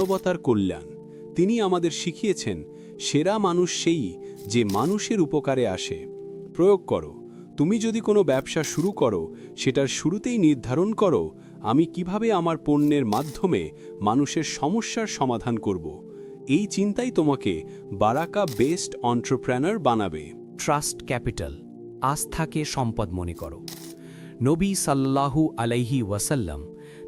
মানবতার কল্যাণ। তিনি আমাদের শিখিয়েছেন, সেরা মানুষ সেই যে মানুষের উপকারে আসে। প্রয়োগ করো, তুমি যদি কোনো ব্যবসা শুরু করো, সেটার শুরুতেই নির্ধারণ করো, আমি কীভাবে আমার পণ্যের মাধ্যমে মানুষের সমস্যার সমাধান করব। এই চিন্তাই তোমাকে বারাকা বেস্ট অন্টারপ্রেনার বানাবে। ট্রাস্ট ক্যাপিটাল, আস্থাকে সম্পদ মনে করো। নবী সাল্লাহু আলাইহি ওয়াসাল্লাম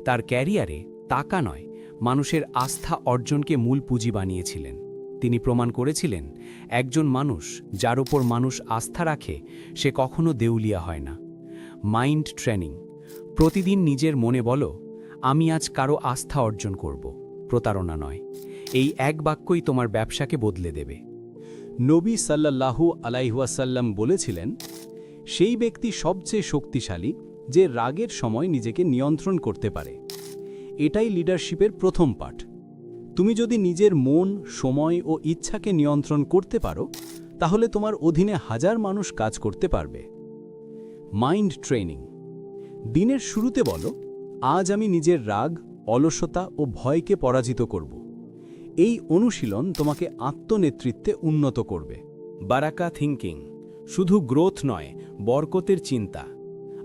তার ক্যারিয়ারে টাকা নয় মানুষের আস্থা অর্জনকে মূল পুঁজি বানিয়েছিলেন। তিনি প্রমাণ করেছিলেন, একজন মানুষ যার ওপর মানুষ আস্থা রাখে, সে কখনো দেউলিয়া হয় না। মাইন্ড ট্রেনিং, প্রতিদিন নিজের মনে বলো, আমি আজ কারও আস্থা অর্জন করব, প্রতারণা নয়। এই এক বাক্যই তোমার ব্যবসাকে বদলে দেবে। নবী সাল্লাল্লাহু আলাইহাসাল্লাম বলেছিলেন, সেই ব্যক্তি সবচেয়ে শক্তিশালী যে রাগের সময় নিজেকে নিয়ন্ত্রণ করতে পারে। এটাই লিডারশিপের প্রথম পাঠ। তুমি যদি নিজের মন, সময় ও ইচ্ছাকে নিয়ন্ত্রণ করতে পারো, তাহলে তোমার অধীনে হাজার মানুষ কাজ করতে পারবে। মাইন্ড ট্রেনিং দিনের শুরুতে বলো, আজ আমি নিজের রাগ, অলসতা ও ভয়কে পরাজিত করব। এই অনুশীলন তোমাকে আত্মনেতৃত্বে উন্নত করবে। বারাকা থিঙ্কিং শুধু গ্রোথ নয়, বরকতের চিন্তা।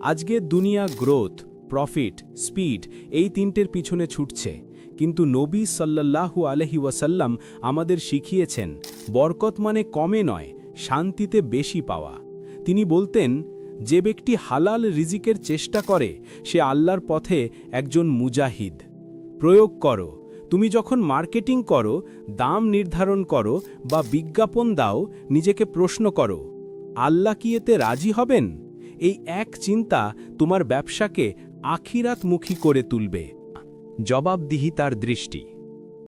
আজকের দুনিয়া গ্রোথ প্রফিট, স্পিড এই তিনটের পিছনে ছুটছে। কিন্তু নবী সাল্লাল্লাহু আলহি ওয়াসাল্লাম আমাদের শিখিয়েছেন, বরকত মানে কমে নয়, শান্তিতে বেশি পাওয়া। তিনি বলতেন, যে ব্যক্তি হালাল রিজিকের চেষ্টা করে, সে আল্লাহর পথে একজন মুজাহিদ। প্রয়োগ করো, তুমি যখন মার্কেটিং করো, দাম নির্ধারণ করো বা বিজ্ঞাপন দাও, নিজেকে প্রশ্ন করো, আল্লাহ কি এতে রাজি হবেন? এই এক চিন্তা তোমার ব্যবসাকে আখিরাতমুখী করে তুলবে। জবাবদিহি তার দৃষ্টি।